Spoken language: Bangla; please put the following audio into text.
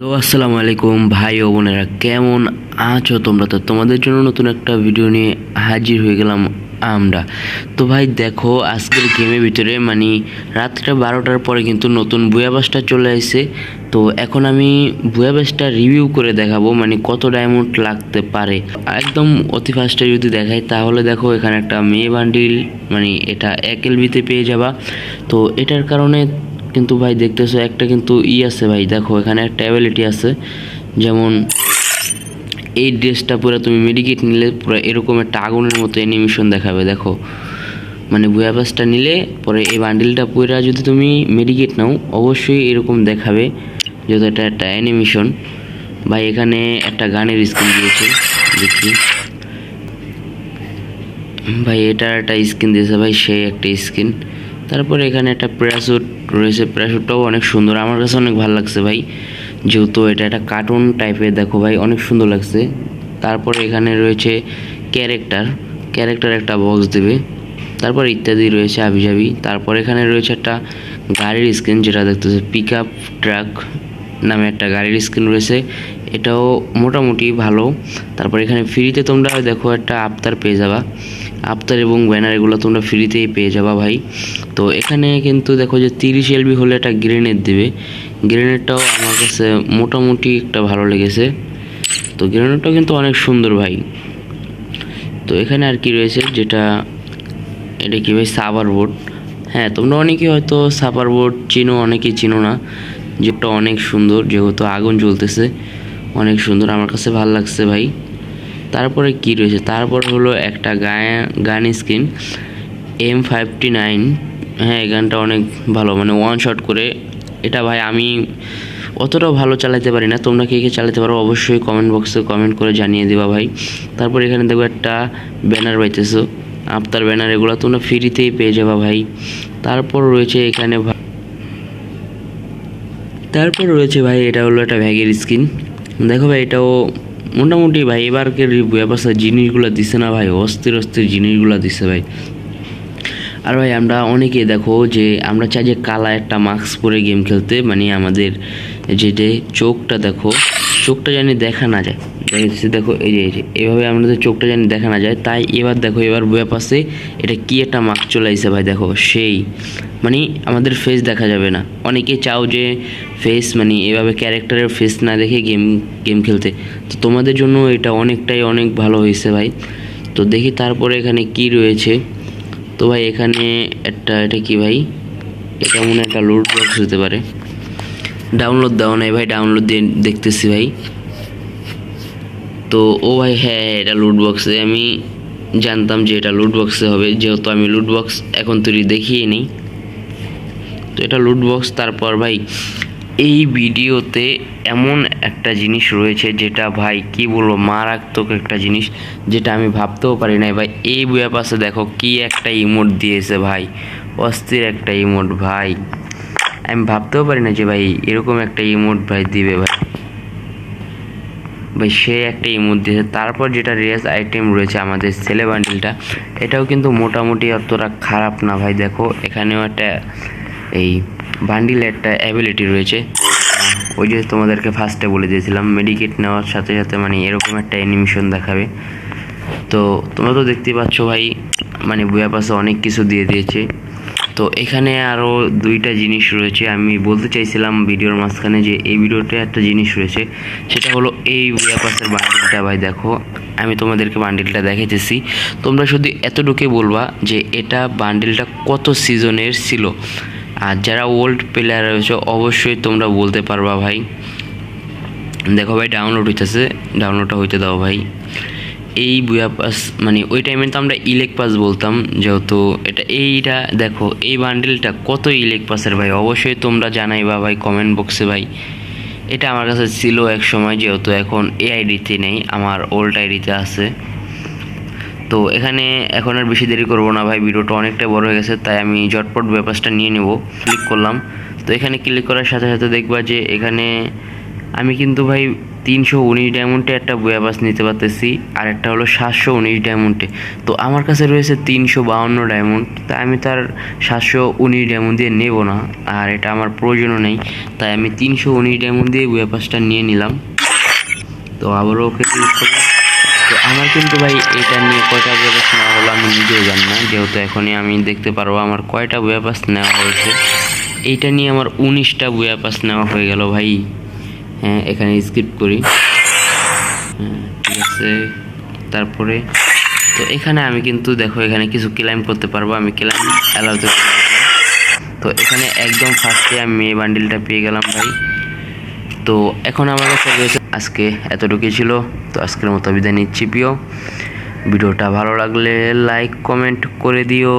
তো আসসালামু আলাইকুম ভাই ও বোনেরা, কেমন আছো তোমরা? তো তোমাদের জন্য নতুন একটা ভিডিও নিয়ে হাজির হয়ে গেলাম আমরা। তো ভাই দেখো, আজকের গেমের ভিতরে মানে রাত্রে বারোটার পরে কিন্তু নতুন বুয়াবাসটা চলে আসছে তো এখন আমি বুয়াবাসটা রিভিউ করে দেখাবো মানে কত ডায়মন্ড লাগতে পারে। একদম অতি ফার্স্টে যদি দেখাই, তাহলে দেখো এখানে একটা মেয়ে বান্ডিল মানে এটা এক এলবিতে পেয়ে যাবা। তো এটার কারণে কিন্তু ভাই দেখতেছো একটা কিন্তু ই আছে ভাই, দেখো এখানে একটা অ্যাবিলিটি আছে। যেমন এই ড্রেসটা পুরো তুমি মেডিকেট নিলে পুরো এরকম একটা আগুনের মতো অ্যানিমেশন দেখাবে, দেখো। মানে বুয়াবাসটা নিলে পরে এই বান্ডিলটা পুরা যদি তুমি মেডিকেট নাও, অবশ্যই এরকম দেখাবে যেহেতু এটা একটা অ্যানিমেশন ভাই এখানে একটা গানের স্ক্রিন দিয়েছে, দেখি। ভাই এটা একটা স্কিন দিয়েছে ভাই সেই একটা স্কিন তারপরে এখানে একটা প্যারাশুট রয়েছে। প্যারাশুটটাও অনেক সুন্দর। আমার কাছে অনেক ভালো লাগছে ভাই। যেহেতু এটা একটা কার্টুন টাইপের দেখো ভাই, অনেক সুন্দর লাগছে। তারপরে এখানে রয়েছে ক্যারেক্টার ক্যারেক্টার একটা বক্স দেবে। তারপর ইত্যাদি রয়েছে আবিজাবি তারপর এখানে রয়েছে একটা গাড়ির স্ক্রিন যেটা দেখতেছে পিক আপ ট্রাক নামে একটা গাড়ির স্ক্রিন রয়েছে। এটাও মোটামুটি ভালো। তারপর এখানে ফ্রিতে তোমরা দেখো একটা আফতার পেয়ে যাবা। আফতার এবং ব্যানার এগুলো তোমরা ফ্রিতেই পেয়ে যাবা ভাই। তো এখানে কিন্তু দেখো যে তিরিশ এলবি হলে একটা গ্রেনেড দেবে। গ্রেনেডটাও আমার কাছে মোটামুটি একটা ভালো লেগেছে। তো গ্রেনেডটাও কিন্তু অনেক সুন্দর ভাই। তো এখানে আর কি রয়েছে যেটা, এটা কি ভাই? সাবার বোর্ড হ্যাঁ তোমরা অনেকেই হয়তো সাপার বোর্ড চিনো, অনেকেই চিনো না। যেটা অনেক সুন্দর, যেহেতু আগুন জ্বলতেছে। অনেক সুন্দর, আমার কাছে ভালো লাগছে ভাই। তারপরে কি রয়েছে? তারপর হলো একটা গান স্ক্রিন এম ফাইভটি নাইন হ্যাঁ এই গানটা অনেক ভালো মানে ওয়ান শট করে। এটা ভাই আমি অতটাও ভালো চালাতে পারি না। তোমরা কে কে চালাতে পারো অবশ্যই কমেন্ট বক্সে কমেন্ট করে জানিয়ে দেবা ভাই। তারপর এখানে দেখো একটা ব্যানার পাইতেছো। আফতার ব্যানার এগুলো তোমরা ফ্রিতেই পেয়ে যাবা ভাই। তারপর রয়েছে এখানে তারপর রয়েছে ভাই, এটা হলো একটা ভ্যাগের স্কিন। দেখো ভাই, এটাও মোটামুটি ভাই এবারকের ব্যবসা জিনিসগুলো দিছে না ভাই, অস্থির অস্থির জিনিসগুলো দিছে ভাই। আর ভাই, আমরা অনেকে দেখো যে, আমরা চাই যে কালা একটা মাস্ক পরে গেম খেলতে মানে আমাদের যেটা চোখটা দেখো, চোখটা জানি দেখা না যায়। দেখা, এই যে এভাবে আমাদের চোখটা জানি দেখা না যায়, তাই এবার দেখো, এবার বইয়া পাশে এটা কি একটা মাস্ক চলে আসছে ভাই, দেখো, সেই মানে আমাদের ফেস দেখা যাবে না। অনেকে চাও যে ফেস মানে এভাবে ক্যারেক্টারের ফেস না দেখে গেম গেম খেলতে। তো তোমাদের জন্য এটা অনেকটাই অনেক ভালো হয়েছে ভাই। তো দেখি তারপরে এখানে কি রয়েছে। তো ভাই, এখানে একটা, এটা কি ভাই? এটা মনে একটা লোড বক্স হতে পারে। ডাউনলোড দেওয়া নাই ভাই ডাউনলোড দিয়ে দেখতেছি ভাই। তো, ও ভাই হ্যাঁ এটা লুট বক্সে আমি জানতাম যে এটা লুট বক্সে হবে। যেহেতু আমি লুট বক্স এখন তৈরি দেখিয়ে নিই। তো এটা লুট বক্স তারপর ভাই, এই ভিডিওতে এমন একটা জিনিস রয়েছে যেটা ভাই, কি বলব, মারাত্মক একটা জিনিস যেটা আমি ভাবতেও পারি নাই। ভাই, এই বইয়া পাশে দেখো কি একটা ইমোট দিয়েছে ভাই। অস্থির একটা ইমোট ভাই। আমি ভাবতেও পারি না যে ভাই, এরকম একটা ইমোট ভাই দিবে ভাই। ভাই, সে একটা ইমোট দিয়েছে। তারপর যেটা রেস আইটেম রয়েছে আমাদের ছেলে বান্ডিলটা এটাও কিন্তু মোটামুটি অতটা খারাপ না ভাই। দেখো, এখানেও একটা এই বান্ডিলে একটা অ্যাবিলিটি রয়েছে। ওই যে তোমাদেরকে ফার্স্টে বলে দিয়েছিলাম মেডিকেট নেওয়ার সাথে সাথে মানে এরকম একটা অ্যানিমেশন দেখাবে। তো তোমরা তো দেখতেই পাচ্ছ ভাই মানে বইয়া পাশে অনেক কিছু দিয়ে দিয়েছে। তো এখানে আরও দুইটা জিনিস রয়েছে। আমি বলতে চাইছিলাম ভিডিওর মাঝখানে যে এই ভিডিওতে একটা জিনিস রয়েছে, সেটা হলো এই বইয়া পাশের বান্ডিলটা ভাই দেখো। আমি তোমাদেরকে বান্ডিলটা দেখাইতেছি। তোমরা শুধু এতটুকুই বলবা যে এটা বান্ডিলটা কত সিজনের ছিল। আর যারা ওল্ড প্লেয়ার রয়েছে, অবশ্যই তোমরা বলতে পারবা ভাই। দেখো ভাই ডাউনলোড হইতেছে। ডাউনলোডটা হইতে দাও ভাই। এই বুয়া পাস মানে ওই টাইমে তো আমরা ইলেক পাস বলতাম, যেহেতু এটা এইটা, দেখো, এই বান্ডেলটা কত ইলেক পাসের ভাই? অবশ্যই তোমরা জানাইবা ভাই কমেন্ট বক্সে ভাই। এটা আমার কাছে ছিল এক সময়, যেহেতু এখন এ আইডিতে নেই, আমার ওল্ড আইডিতে আছে। তো এখানে এখন আর বেশি দেরি করব না ভাই, ভিডিওটা অনেকটা বড় হয়ে গেছে, তাই আমি ঝটপট ব্যাপারটা নিয়ে নেব ক্লিক করলাম। তো এখানে ক্লিক করার সাথে সাথে দেখবা যে এখানে আমি কিন্তু ভাই তিনশো উনিশ ডায়মন্ডে একটা বয়া পাস নিতে পারতেছি, আর একটা হলো সাতশো উনিশ ডায়মন্ডে তো আমার কাছে রয়েছে তিনশো বাউন্ন ডায়মন্ড তাই আমি তার সাতশো উনিশ ডায়মন্ড দিয়ে নেব না, আর এটা আমার প্রয়োজনও নেই। তাই আমি তিনশো উনিশ ডায়মন্ড দিয়ে বয়া পাসটা নিয়ে নিলাম। তো আবারও ওকে করলাম। তো আমার কিন্তু ভাই এটা নিয়ে কয়টা বয়াপাস নেওয়া হলো আমি নিজেও জানি না, যেহেতু এখনই আমি দেখতে পারব আমার কয়টা বয়া পাস নেওয়া হয়েছে। এইটা নিয়ে আমার উনিশটা বয়া পাস নেওয়া হয়ে গেল ভাই। হ্যাঁ এখানে স্কিপ করি। হ্যাঁ, ঠিক আছে। তারপরে তো এখানে আমি কিন্তু দেখো এখানে কিছু ক্লাইম করতে পারব। আমি ক্লাইম অ্যালাউতে তো এখানে একদম ফার্স্টে আমি মেয়ে বান্ডিলটা পেয়ে গেলাম ভাই। তো এখন আমার কাছে রয়েছে আজকে এতটুকুই ছিল। তো আজকের মতো বিদায় নিচ্ছি প্রিয়। ভিডিওটা ভালো লাগলে লাইক কমেন্ট করে দিও।